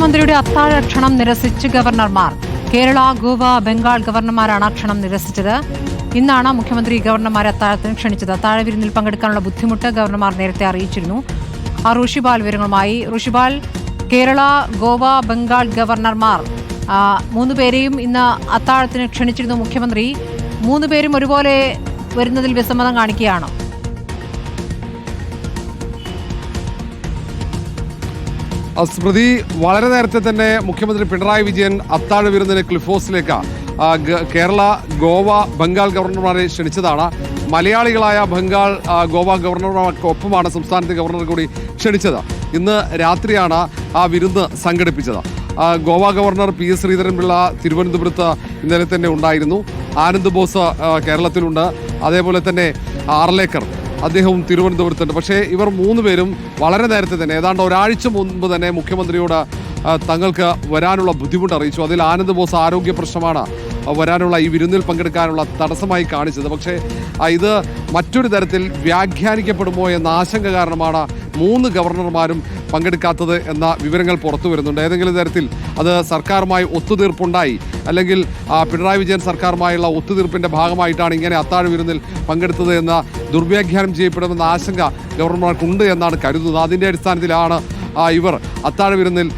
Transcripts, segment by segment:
മുഖ്യമന്ത്രിയുടെ അത്താഴ ക്ഷണം നിരസിച്ച് ഗവർണർമാർ. കേരള ഗോവ ബംഗാൾ ഗവർണർമാരാണ് ക്ഷണം നിരസിച്ചത്. ഇന്നാണ് മുഖ്യമന്ത്രി ഗവർണർമാരെ അത്താഴത്തിന് ക്ഷണിച്ചത്. അത്താഴ വിരുന്നിൽ പങ്കെടുക്കാനുള്ള ബുദ്ധിമുട്ട് ഗവർണർമാർ നേരത്തെ അറിയിച്ചിരുന്നു. ആ ഋഷിപാൽ വിവരങ്ങളുമായി. ഋഷിപാൽ കേരള ഗോവ ബംഗാൾ ഗവർണർമാർ മൂന്ന് പേരെയും ഇന്ന് അത്താഴത്തിന് ക്ഷണിച്ചിരുന്നു മുഖ്യമന്ത്രി. മൂന്ന് പേരും ഒരുപോലെ വരുന്നതിൽ വിസമ്മതം കാണിക്കുകയാണോ. സ്മൃതി വളരെ നേരത്തെ തന്നെ മുഖ്യമന്ത്രി പിണറായി വിജയൻ അത്താഴ വിരുന്നിന് ക്ലിഫോസിലേക്ക് കേരള ഗോവ ബംഗാൾ ഗവർണർമാരെ ക്ഷണിച്ചതാണ്. മലയാളികളായ ബംഗാൾ ഗോവ ഗോവ ഗവർണർമാർക്കൊപ്പമാണ് സംസ്ഥാനത്തെ ഗവർണർ കൂടി ക്ഷണിച്ചത്. ഇന്ന് രാത്രിയാണ് ആ വിരുന്ന് സംഘടിപ്പിച്ചത്. Goa governor P S Sreedharan Pillai തിരുവനന്തപുരത്ത് ഇന്നലെ തന്നെ ഉണ്ടായിരുന്നു. ആനന്ദ് ബോസ് കേരളത്തിലുണ്ട്. അതേപോലെ തന്നെ ആർലേക്കർ അദ്ദേഹവും തിരുവനന്തപുരത്തുണ്ട്. പക്ഷേ ഇവർ മൂന്ന് പേരും വളരെ നേരത്തെ തന്നെ ഏതാണ്ട് ഒരാഴ്ച മുൻപ് തന്നെ മുഖ്യമന്ത്രിയോട് തങ്ങൾക്ക് വരാനുള്ള ബുദ്ധിമുട്ട് അറിയിച്ചു. അതിൽ ആനന്ദ് ബോസ് ആരോഗ്യ പ്രശ്നമാണ് വരാനുള്ള ഈ വിരുന്നിൽ പങ്കെടുക്കാനുള്ള തടസ്സമായി കാണിച്ചത്. പക്ഷേ ഇത് മറ്റൊരു തരത്തിൽ വ്യാഖ്യാനിക്കപ്പെടുമോ എന്ന ആശങ്ക കാരണമാണ് മൂന്ന് ഗവർണർമാരും പങ്കെടുക്കാത്തത് എന്ന വിവരങ്ങൾ പുറത്തു വരുന്നുണ്ട്. ഏതെങ്കിലും തരത്തിൽ അത് സർക്കാരുമായി ഒത്തുതീർപ്പുണ്ടായി? അല്ലെങ്കിൽ പിണറായി വിജയൻ സർക്കാരുമായുള്ള ഒത്തുതീർപ്പിന്റെ ഭാഗമായിട്ടാണ് ഇങ്ങനെ അത്താഴ വിരുന്നിൽ പങ്കെടുത്തത് എന്ന ദുർവ്യാഖ്യാനം ചെയ്യപ്പെടുമെന്ന ആശങ്ക ഗവർണർമാർക്കുണ്ട് എന്നാണ് കരുതുന്നത്. അതിന്റെ അടിസ്ഥാനത്തിലാണ് ഇവർ അത്താഴ വിരുന്നിൽ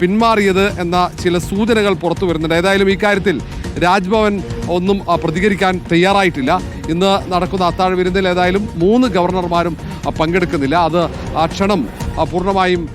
പിന്മാറിയത് എന്ന ചില സൂചനകൾ പുറത്തു വരുന്നുണ്ട്. ഏതായാലും ഇക്കാര്യത്തിൽ രാജ്ഭവൻ ഒന്നും പ്രതികരിക്കാൻ തയ്യാറായിട്ടില്ല. ഇന്ന് നടക്കുന്ന അത്താഴ വിരുന്നിൽ ഏതായാലും മൂന്ന് ഗവർണർമാരും പങ്കെടുക്കുന്നില്ല. അത് ആ ക്ഷണം പൂർണമായും